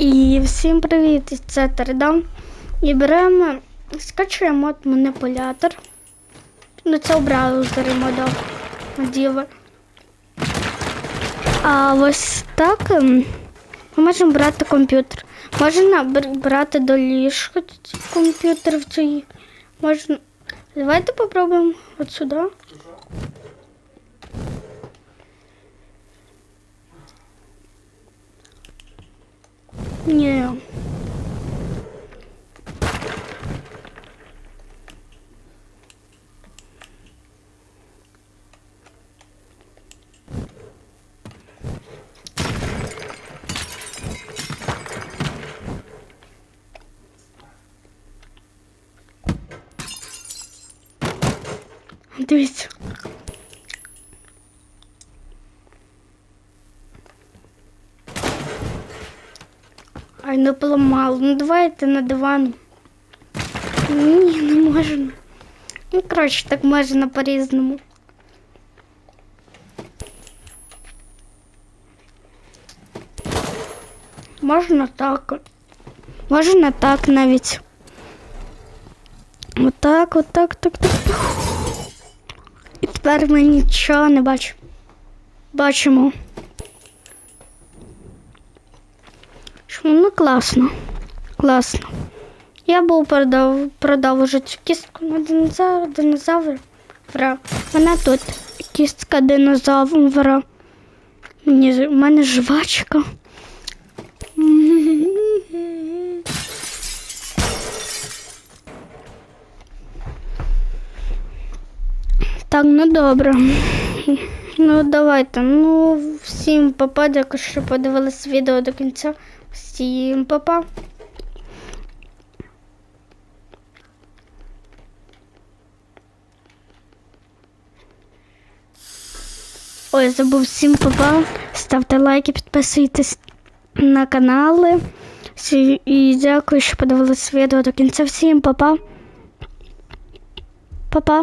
І всім привіт! Це Тердам. І беремо, скачуємо мод маніпулятор. Ну це браузері мода діва. А ось так ем, ми можемо брати комп'ютер. Можна брати до ліжка комп'ютер в цій. Можна. Давайте попробуємо от сюди. Ні. Дивіться. Ай, не поламало. Ну давайте на диван. Ні, не можна. Ну, коротше, так можна по-різному. Можна так. Можна так навіть. Отак, отак, так, так. І тепер ми нічого не бачимо. Бачимо. Ну, класно. Класно. Я був продав, продовжити кістку на динозавра. динозавра. Вона тут. Кістка динозавра. Мені, в мене жвачка. Так, ну добре. Ну, давайте. Ну, всім папа, дякую, що подивились відео до кінця. Всім папа. Ой, забув всім папа. Ставте лайки, підписуйтесь на канали. І дякую, що подивились відео до кінця. Всім папа. Папа.